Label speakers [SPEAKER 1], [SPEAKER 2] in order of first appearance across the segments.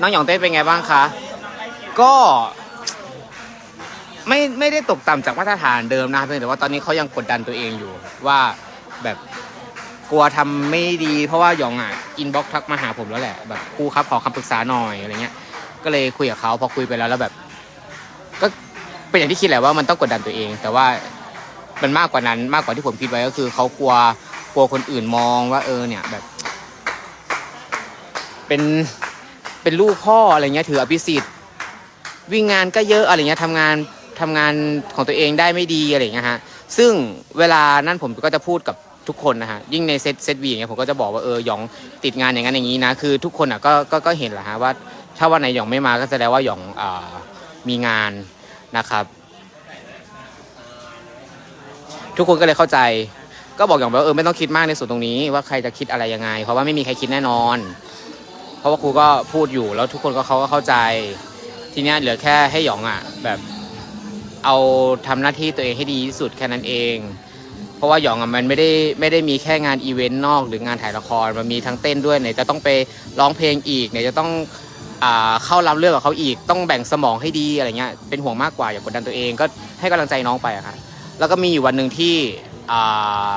[SPEAKER 1] น้องหยองเต้เป็นไงบ้างคะ ก็ไม่ไม่ได้ตกต่ำจากมาตรฐานเดิมนะเพียงแต่ว่าตอนนี้เขายังกดดันตัวเองอยู่ว่าแบบกลัวทำไม่ดีเพราะว่าหยองอะอินบ็อกทักมาหาผมแล้วแหละแบบครูครับขอคำปรึกษาหน่อยอะไรเงี้ย ก็เลยคุยกับเขาพอคุยไปแล้วแล้วแบบ ก็เป็นอย่างที่คิดแหละว่ามันต้องกดดันตัวเอง แต่ว่ามันมากกว่านั้นมากกว่าที่ผมคิดไว้ก็คือเขากลัวกลัวคนอื่นมองว่าเออเนี่ยแบบ เป็น เป็นลูกพ่ออะไรเงี้ยถืออภิสิทธิ์วิ่งงานก็เยอะอะไรเงี้ยทำงานทำงานของตัวเองได้ไม่ดีอะไรเงี้ยฮะซึ่งเวลานั้นผมก็จะพูดกับทุกคนนะฮะยิ่งในเซตเซตวีอย่างเงี้ยผมก็จะบอกว่าเออหยองติดงานอย่างนั้นอย่างนี้นะคือทุกคนอะก็ก็ก็เห็นแหละฮะว่า ถ้าวันไหนหยองไม่มาก็แสดงว่าหยองอามีงานนะครับ ทุกคนก็เลยเข้าใจ ก็บอกหยองไปว่าเออไม่ต้องคิดมากในส่วนตรงนี้ ว่าใครจะคิดอะไรยังไง เพราะว่าไม่มีใครคิดแน่นอน เพราะว่าครูก็พูดอยู่แล้วทุกคนก็เขาก็เข้าใจ ทีเนี้ยเหลือแค่ให้หยองอะแบบเอาทำหน้าที่ตัวเองให้ดีที่สุดแค่นั้นเอง เพราะว่าหยองอะมันไม่ได้ไม่ได้มีแค่งานอีเวนต์นอกหรืองานถ่ายละครมันมีทั้งเต้นด้วยไหนจะต้องไปร้องเพลงอีกไหนจะต้องอ่าเข้ารับเรื่องกับเขาอีกต้องแบ่งสมองให้ดีอะไรเงี้ยเป็นห่วงมากกว่าอย่ากดดันตัวเองก็ให้กำลังใจน้องไปอะค่ะแล้วก็มีอยู่วันหนึ่งที่อ่า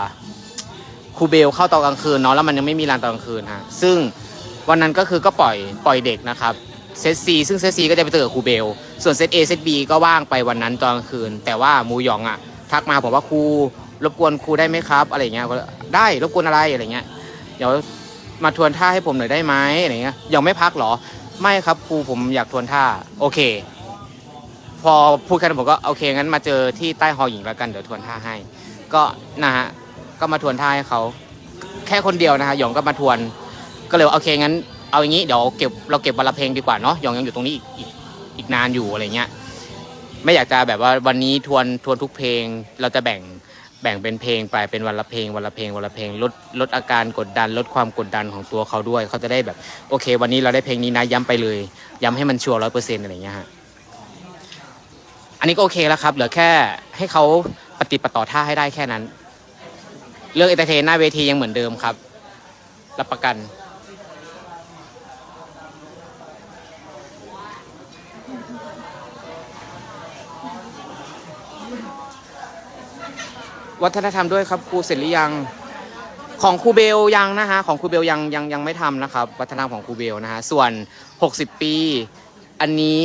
[SPEAKER 1] ครูเบลเข้าตอนกลางคืนเนาะแล้วมันยังไม่มีลานตอนกลางคืนฮะซึ่ง วันนั้นก็คือก็ปล่อยปล่อยเด็กนะครับเซตซีซึ่งเซตซีก็จะไปเจอกับครูเบล ส่วนเซตเอเซตบีก็ว่างไปวันนั้นตอนกลางคืน แต่ว่ามูหยองอะ ทักมาบอกว่าครูรบกวนครูได้ไหมครับ อะไรเงี้ยก็ได้รบกวนอะไรอะไรเงี้ยเดี๋ยวมาทวนท่าให้ผมหน่อยได้ไหมอะไรเงี้ยยังไม่พักเหรอ ไม่ครับครูผมอยากทวนท่า โอเค พอพูดแค่นั้นผมก็โอเคงั้นมาเจอที่ใต้หอหญิงแล้วกันเดี๋ยวทวนท่าให้ ก็นะฮะก็มาทวนท่าให้เขาแค่คนเดียวนะฮะหยองก็มาทวน ก็เลยว่าโอเคงั้นเอาอย่างนี้เดี๋ยวเก็บเราเก็บวันละเพลงดีกว่าเนาะยองยังอยู่ตรงนี้อีกอีกนานอยู่อะไรเงี้ยไม่อยากจะแบบว่าวันนี้ทวนทวนทุกเพลง เราจะแบ่งแบ่งเป็นเพลงไปเป็นวันละเพลงวันละเพลงวันละเพลงลดลดอาการกดดัน ลดความกดดันของตัวเขาด้วย เขาจะได้แบบโอเค วันนี้เราได้เพลงนี้นะย้ำไปเลย ย้ำให้มันชัวร์ร้อยเปอร์เซ็นต์อะไรเงี้ยฮะอันนี้ก็โอเคแล้วครับเหลือแค่ให้เขาปฏิปต่อท่าให้ได้แค่นั้น เรื่องเอนเตอร์เทนหน้าเวทียังเหมือนเดิมครับ รับประกัน วัฒนธรรมด้วยครับครูเสร็จหรือยังของครูเบลยังนะฮะของครูเบลยังยังยังไม่ทำนะครับ วัฒนธรรมของครูเบลนะฮะส่วน 60 ปี อันนี้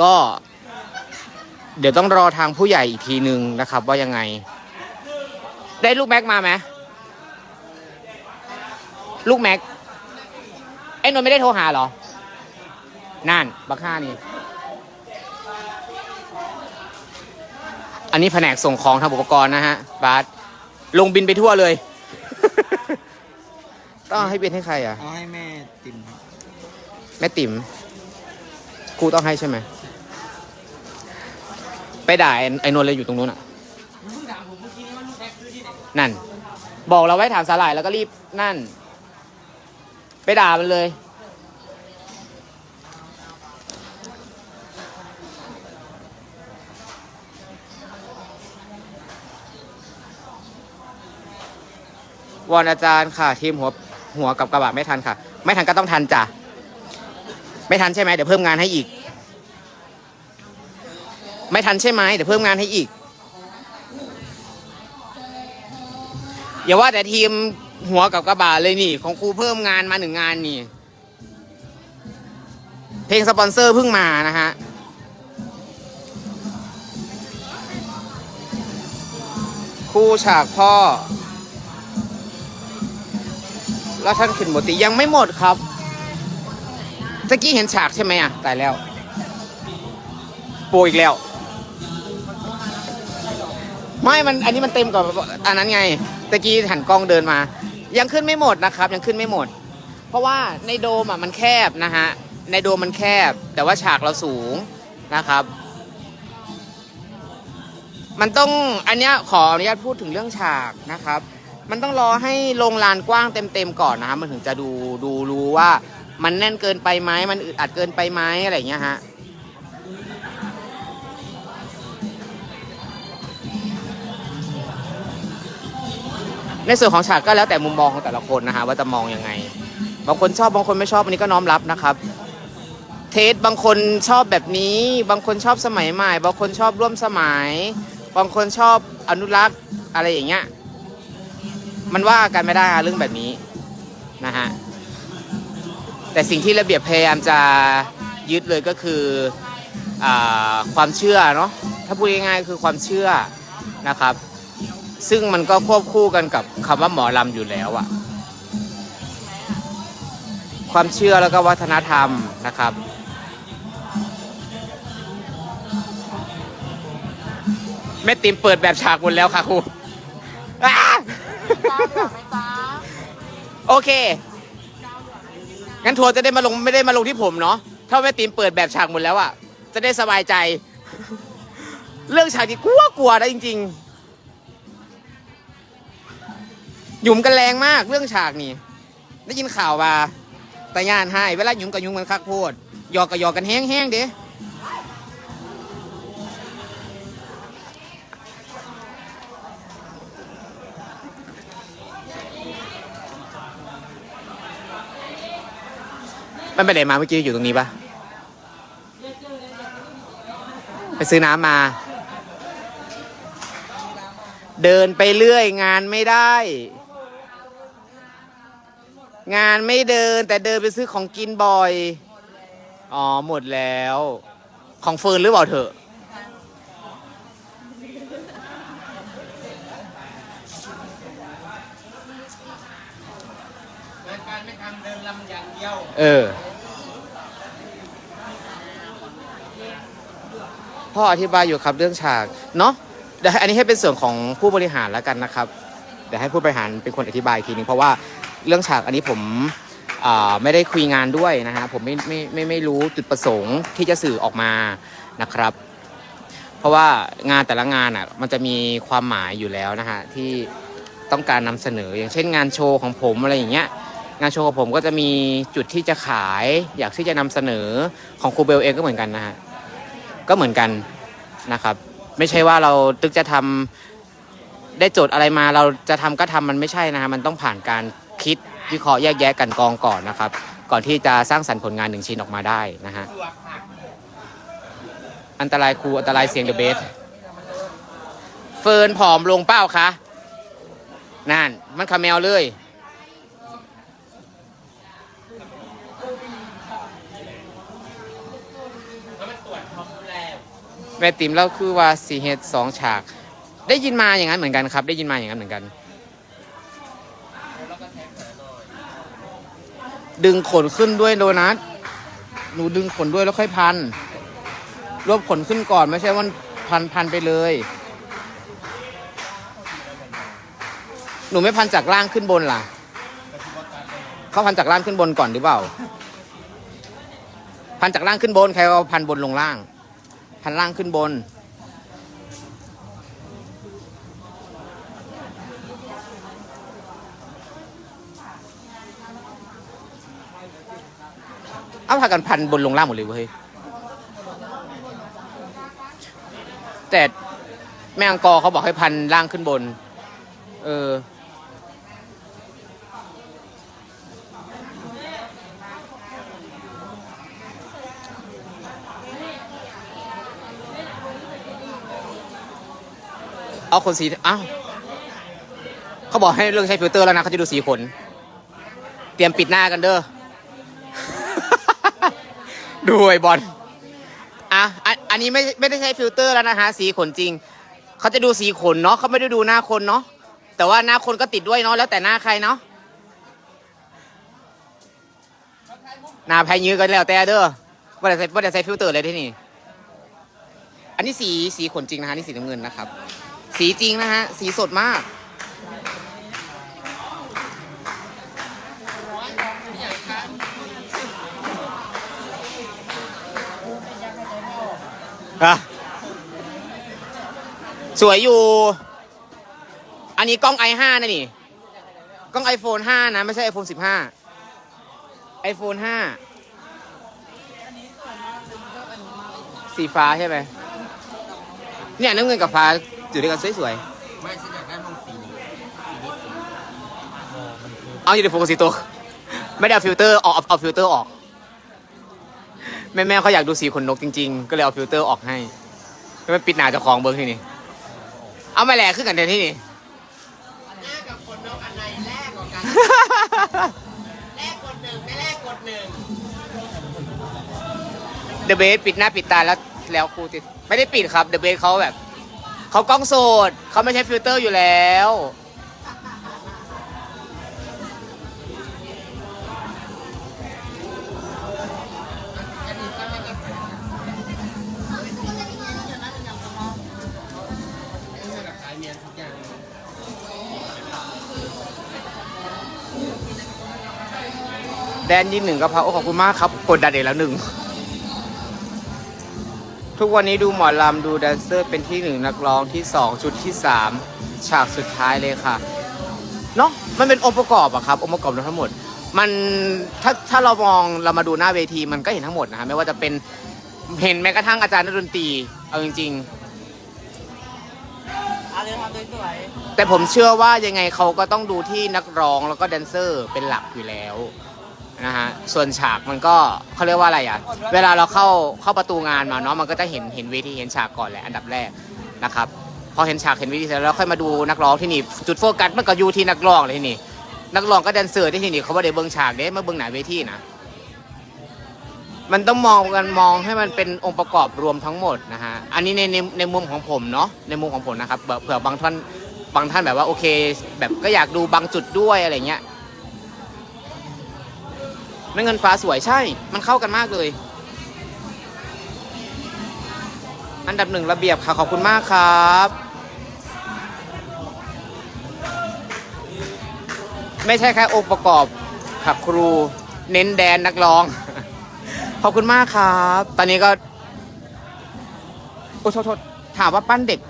[SPEAKER 1] ก็ เดี๋ยวต้องรอทางผู้ใหญ่อีกทีนึงนะครับ ว่ายังไง ได้ลูกแม็กมาไหมลูกแม็กไอ้นนท์ไม่ได้โทรหาเหรอ นั่นบักห้านี่ อันนี้แผนกส่งของทำอุปกรณ์นะฮะบาสลงบินไปทั่วเลย ต้องให้บินให้ใครอะ
[SPEAKER 2] เอาให้แม่ติ่มครับ
[SPEAKER 1] แม่ติ๋มครูต้องให้ใช่ไหม ไปด่าไอ้ไอ้นนท์เลยอยู่ตรงนู้นอะนั่น บอกเราไว้ถามสาหร่ายแล้วก็รีบนั่น ไปด่ามันเลย วอนอาจารย์ค่ะ ทีมหัวหัวกับกระบะไม่ทันค่ะ ไม่ทันก็ต้องทันจ้ะไม่ทันใช่ไหมเดี๋ยวเพิ่มงานให้อีก ไม่ทันใช่ไหมเดี๋ยวเพิ่มงานให้อีกอย่าว่าแต่ทีมหัวกับกระบะเลยนี่ ของครูเพิ่มงานมาหนึ่งงานนี่ เพลงสปอนเซอร์เพิ่งมานะฮะครูฉากพ่อ แล้วท่านขึ้นหมดติยังไม่หมดครับตะกี้เห็นฉากใช่ไหมอะตายแล้ว โปอีกแล้ว ไม่มันอันนี้มันเต็มกว่าอันนั้นไงตะกี้หันกล้องเดินมา ยังขึ้นไม่หมดนะครับ ยังขึ้นไม่หมด เพราะว่าในโดมอะมันแคบนะฮะในโดมมันแคบ แต่ว่าฉากเราสูงนะครับ มันต้องอันเนี้ยขออนุญาตพูดถึงเรื่องฉากนะครับ มันต้องรอให้ลงลานกว้างเต็มๆก่อนนะครับมันถึงจะดูดูรู้ว่ามันแน่นเกินไปไหมมันอึดอัดเกินไปไหมอะไรเงี้ยฮะในส่วนของฉากก็แล้วแต่มุมมองของแต่ละคนนะฮะว่าจะมองยังไง บางคนชอบบางคนไม่ชอบอันนี้ก็น้อมรับนะครับ เทสบางคนชอบแบบนี้ บางคนชอบสมัยใหม่ บางคนชอบร่วมสมัย บางคนชอบอนุรักษ์อะไรอย่างเงี้ย มันว่ากันไม่ได้เรื่องแบบนี้นะฮะแต่สิ่งที่ระเบียบพยายามจะยึดเลยก็คืออความเชื่อเนาะถ้าพูดง่ายๆคือความเชื่อนะครับ ซึ่งมันก็ควบคู่กันกับคำว่าหมอลำอยู่แล้วอะความเชื่อแล้วก็วัฒนธรรมนะครับแม่ติมเปิดแบบฉากหมดแล้วค่ะครู โอเค งั้นทัวร์จะได้มาลงไม่ได้มาลงที่ผมเนาะ ถ้าแม่ติมเปิดแบบฉากหมดแล้วอะจะได้สบายใจ เรื่องฉากที่กลัวกลัวนะจริง ๆ หยุมกันแรงมากเรื่องฉากนี่ ได้ยินข่าวว่าตายานให้เวลาหยุมกับหยุมกันคักโพดหยอกกับหยอกกันแห้งๆเด้ มันไปไหนมาเมื่อกี้อยู่ตรงนี้ปะไปซื้อน้ำมา เดินไปเรื่อยงานไม่ได้ งานไม่เดินแต่เดินไปซื้อของกินบ่อย อ๋อ หมดแล้ว ของเฟิร์นหรือเปล่าเถอะ
[SPEAKER 2] การไม่ทำเดินลำอย่าง เอ
[SPEAKER 1] อ พ่ออธิบายอยู่ครับเรื่องฉาก เนาะเดี๋ยวอันนี้ให้เป็นส่วนของผู้บริหารแล้วกันนะครับ เดี๋ยวให้ผู้บริหารเป็นคนอธิบายอีกทีนึงเพราะว่าเรื่องฉากอันนี้ผมอ่าไม่ได้คุยงานด้วยนะฮะผมไม่ไม่ไม่ไม่รู้จุดประสงค์ที่จะสื่อออกมานะครับ เพราะว่างานแต่ละงานอะมันจะมีความหมายอยู่แล้วนะฮะที่ต้องการนำเสนออย่างเช่นงานโชว์ของผมอะไรอย่างเงี้ย งานโชว์ของผมก็จะมีจุดที่จะขาย อยากที่จะนำเสนอของครูเบลเองก็เหมือนกันนะฮะก็เหมือนกันนะครับ ไม่ใช่ว่าเราตึกจะทำได้โจทย์อะไรมาเราจะทำก็ทำมันไม่ใช่นะฮะมันต้องผ่านการคิดวิเคราะห์แยกแยะกันกองก่อนนะครับ ก่อนที่จะสร้างสรรค์ผลงานหนึ่งชิ้นออกมาได้นะฮะอันตรายครูอันตรายเสียงเดอะเบสเฟิร์นผอมลงเป้าคะนั่นมันคาแมวเลย
[SPEAKER 2] แล้วมันตรวจท้องแล้ว
[SPEAKER 1] แม่ติมเล่าคือว่าสีเฮดสองฉาก ได้ยินมาอย่างนั้นเหมือนกันครับ ได้ยินมาอย่างนั้นเหมือนกัน ดึงขนขึ้นด้วยโดนัทหนูดึงขนด้วยแล้วค่อยพัน รวบขนขึ้นก่อนไม่ใช่ว่าพันพันไปเลย หนูไม่พันจากล่างขึ้นบนล่ะ เขาพันจากล่างขึ้นบนก่อนหรือเปล่า พันจากล่างขึ้นบนใครเอาพันบนลงล่างันล่างขึ้นบน เอาพากันพันบนลงล่างหมดเลยเว้ย แต่แม่อังกอเขาบอกให้พันล่างขึ้นบน เออ เอาขนสีอ้าวเขาบอกให้เลิกใช้ฟิลเตอร์แล้วนะเขาจะดูสีขน เตรียมปิดหน้ากันเด้อดูไอ้บอลอะอันนี้ไม่ไม่ได้ใช้ฟิลเตอร์แล้วนะฮะสีขนจริง เขาจะดูสีขนเนาะเขาไม่ได้ดูหน้าคนเนาะแต่ว่าหน้าคนก็ติดด้วยเนาะแล้วแต่หน้าใครเนาะหน้าไพยื้อกันแล้วแต่เด้อว่าแต่ใส่ว่าแต่ใส่ฟิลเตอร์เลยที่นี่ อันนี้สีสีขนจริงนะฮะนี่สีน้ำเงินนะครับ สีจริงนะฮะ สีสดมากอะสวยอยู่ อันนี้กล้อง i5 นะนี่ กล้อง iPhone 5 นะ ไม่ใช่ iPhone 15 iPhone 5 สีฟ้าใช่ไหม เนี่ยน้ำเงินกับฟ้า อยู่ด้วยกันสวย
[SPEAKER 2] ไม่ฉันอยากได้ห้องสีนี้สีนี้สีโอ้มันคือ
[SPEAKER 1] ๆเอาอยู่ในโฟกัสสีตัวไม่ได้เอาฟิลเตอร์ออกเอาเอาฟิลเตอร์ออก แม่แม่ๆเขาอยากดูสีขนนกจริง ๆ ก็เลยเอาฟิลเตอร์ออกให้แล้วมันปิดหนาเจ้าของเบิ้งที่นี่ เอามาแหลกขึ้นกันเดี๋ยวที่นี่
[SPEAKER 2] หน้ากับคนนกอันไหนแรกกว่ากัน แรกกดหนึ่งไม่แรกกดหนึ่ง
[SPEAKER 1] เดอะเบสปิดหน้าปิดตาแล้วแล้วครูติด ไม่ได้ปิดครับเดอะเบสเขาแบบ เขากล้องโสดเขาไม่ใช้ฟิลเตอร์อยู่แล้ว
[SPEAKER 2] อันนี้ก็ไม่ได้ใส่แบบขายเมียนทุกอย่าง
[SPEAKER 1] แดนยินหนึ่งกะเพราโอ้ขอบคุณมากครับ กดดันเองแล้วหนึ่ง ทุกวันนี้ดูหมอลำดูแดนเซอร์เป็นที่หนึ่งนักร้องที่สองชุดที่สามฉากสุดท้ายเลยค่ะเนาะมันเป็นองค์ประกอบอะครับองค์ประกอบทั้งหมด มันถ้าถ้าเรามองเรามาดูหน้าเวทีมันก็เห็นทั้งหมดนะฮะไม่ว่าจะเป็นเห็นแม้กระทั่งอาจารย์นักดนตรี เอาจริงๆ
[SPEAKER 2] เอาเลยทำสวย
[SPEAKER 1] แต่ผมเชื่อว่ายังไงเขาก็ต้องดูที่นักร้องแล้วก็แดนเซอร์เป็นหลักอยู่แล้ว นะฮะส่วนฉากมันก็เขาเรียกว่าอะไรอะเวลาเราเข้าเข้าประตูงานมาเนาะมันก็จะเห็นเห็นเวทีเห็นฉากก่อนแหละอันดับแรกนะครับพอเห็นฉากเห็นเวทีเสร็จแล้วค่อยมาดูนักร้องที่นี่จุดโฟกัสมันก็อยู่ที่นักร้องเลยที่นี่นักร้องก็แดนเซอร์ที่ที่นี่เขาไม่ได้เบิ้งฉากเด้มาเบิ้งหนาเวทีนะมันต้องมองกันมองให้มันเป็นองค์ประกอบรวมทั้งหมดนะฮะอันนี้ในในในมุมของผมเนาะในมุมของผมนะครับเผื่อบางท่านบางท่านแบบว่าโอเค แบบก็อยากดูบางจุดด้วยอะไรเงี้ย ไม่เงินฟ้าสวยใช่ มันเข้ากันมากเลย อันดับหนึ่งระเบียบค่ะ ขอบคุณมากครับ ไม่ใช่แค่องค์ประกอบค่ะครู เน้นแดนนักร้อง ขอบคุณมากครับ ตอนนี้ก็โอ้โทษโทษถามว่าปั้นเด็ก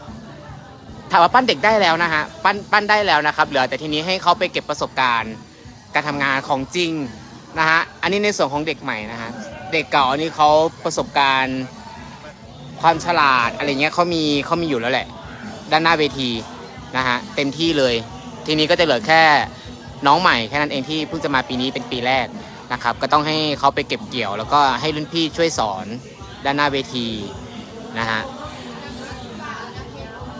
[SPEAKER 1] ถามว่าปั้นเด็กได้แล้วนะฮะ ปั้นปั้นได้แล้วนะครับ เหลือแต่ทีนี้ให้เขาไปเก็บประสบการณ์ การทำงานของจริง นะฮะ อันนี้ในส่วนของเด็กใหม่นะฮะ เด็กเก่าอันนี้เขาประสบการณ์ความฉลาดอะไรเงี้ยเขามีเขามีอยู่แล้วแหละ ด้านหน้าเวทีนะฮะเต็มที่เลย ทีนี้ก็จะเหลือแค่น้องใหม่แค่นั้นเองที่เพิ่งจะมาปีนี้เป็นปีแรกนะครับ ก็ต้องให้เขาไปเก็บเกี่ยว แล้วก็ให้รุ่นพี่ช่วยสอนด้านหน้าเวทีนะฮะ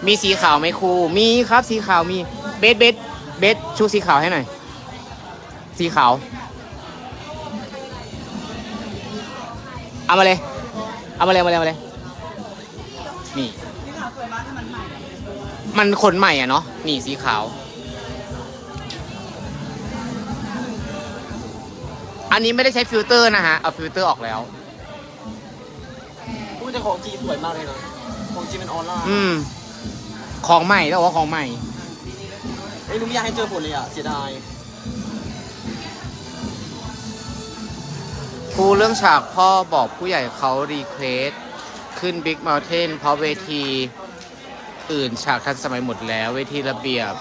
[SPEAKER 1] มีสีขาวไหมครูมีครับสีขาวมีเบสเบสเบสชูสีขาวให้หน่อยสีขาว เอามาเลย เอามาเลยเอามาเลยเอามาเลย นี่
[SPEAKER 2] ที่ขาวสวยมากถ้ามันใหม่
[SPEAKER 1] มันขนใหม่อะเนาะ นี่สีขาว อันนี้ไม่ได้ใช้ฟิลเตอร์นะฮะ เอาฟิลเตอร์ออกแล้ว
[SPEAKER 2] พูดแต่ของจีสวยมากเลยนะของจีเป็นออร่า
[SPEAKER 1] อืม ของใหม่ต้องบอกว่าของใหม่
[SPEAKER 2] เอ้ยหนูไม่อยากให้เจอผลเลยอะ เสียดาย
[SPEAKER 1] ครูเรื่องฉากพ่อบอกผู้ใหญ่เขารีเควสขึ้นบิ๊ก u n เทนเพราะเวทีอื่นฉากทันสมัยหมดแล้วเวทีระเบียบ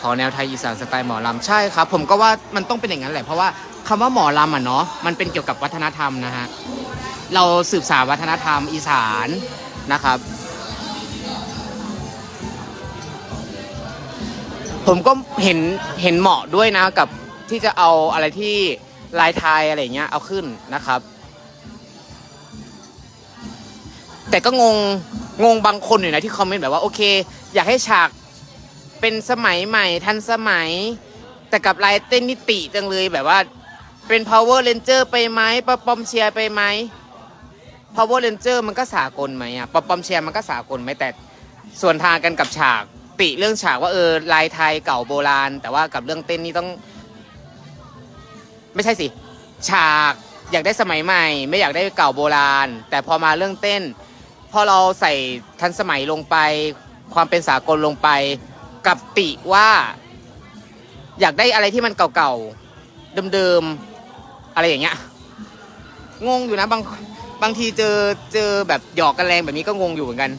[SPEAKER 1] ขอแนวไทยอีสานสไตล์หมอลำใช่ครับ ผมก็ว่ามันต้องเป็นอย่างนั้นแหละ เพราะว่าคำว่าหมอลำอะเนาะมันเป็นเกี่ยวกับวัฒนธรรมนะฮะ เราสืบสานวัฒนธรรมอีสานนะครับ ผมก็เห็นเห็นเหมาะด้วยนะกับที่จะเอาอะไรที่ ลายไทยอะไรเงี้ยเอาขึ้นนะครับ แต่ก็งงงงบางคนอยู่นะที่คอมเมนต์แบบว่าโอเค อยากให้ฉากเป็นสมัยใหม่ทันสมัย แต่กับลายเต้นนิติจังเลยแบบว่าเป็น power ranger ไปไหมปอปอมเชียร์ไปไหม power ranger มันก็สากลไหมอะปอปอมเชียร์มันก็สากลไหมแต่ส่วนทางกันกับฉากติเรื่องฉากว่าเออลายไทยเก่าโบราณ แต่ว่ากับเรื่องเต้นนี่ต้อง ไม่ใช่สิ ฉากอยากได้สมัยใหม่ ไม่อยากได้เก่าโบราณ แต่พอมาเรื่องเต้น พอเราใส่ทันสมัยลงไป ความเป็นสากลลงไป กับติว่า อยากได้อะไรที่มันเก่าๆเดิมๆอะไรอย่างเงี้ยงงอยู่นะบางบางทีเจอเจอแบบหยอกกันแรงแบบนี้ก็งงอยู่เหมือนกัน